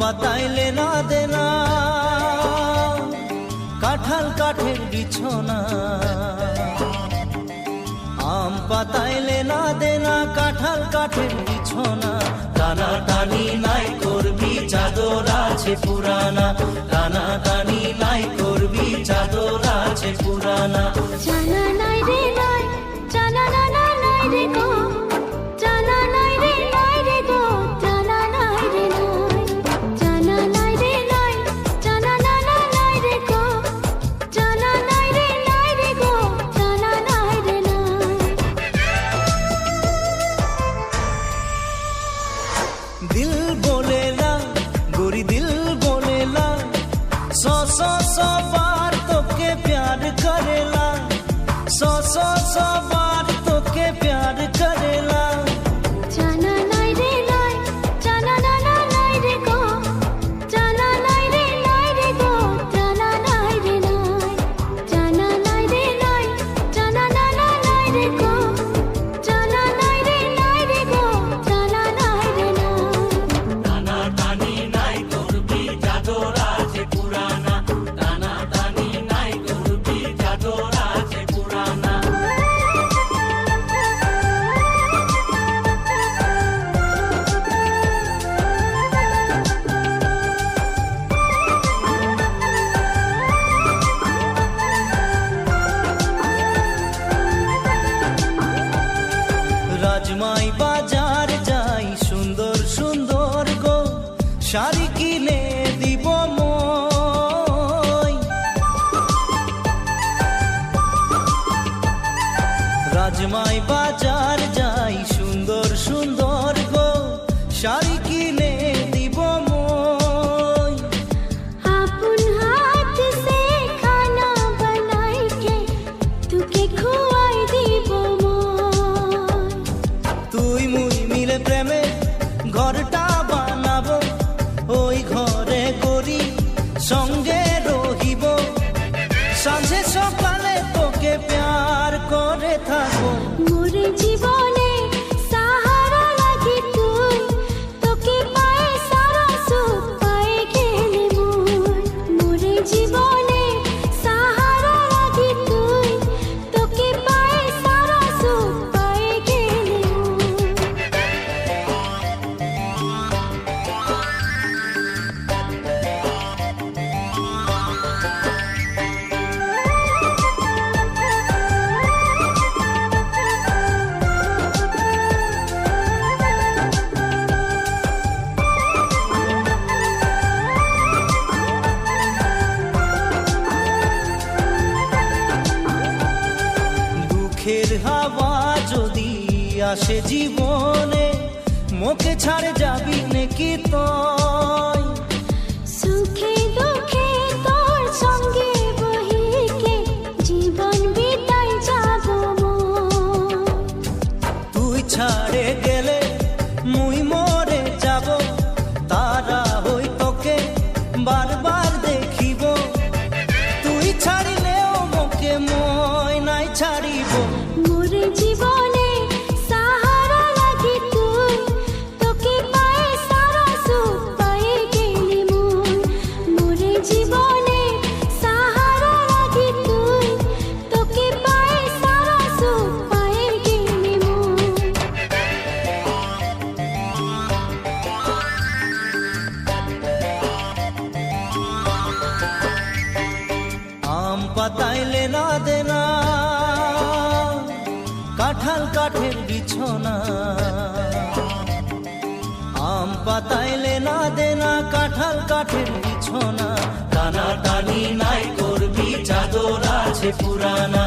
পাতাইলে না দেনা কাঁঠাল কাঠের বিছনা। পাতাইলে না দেনা কাঁঠাল কাঠের বিছনা। টানা টানি নাই করবি, চাদর আছে পুরানা। টানা টানি নাই করবি, চাদর আছে পুরানা। so so জামাই বাজার যাই সুন্দর সুন্দর গো। শাড়ি কিনে দিব রাজমাই বাজার সাঁঝে সকালে তোকে প্যার করে থাকে। যদি আসে জীবনে মোকে ছাড়ে যাবি নাকি তো বাবা তাইলে না। দেনা কাঁঠাল কাঠের বিছনা। আম পাতাইলে না দেনা কাঁঠাল কাঠের বিছনা। টানা টানি নাই করবি, চাদর আছে পুরানা।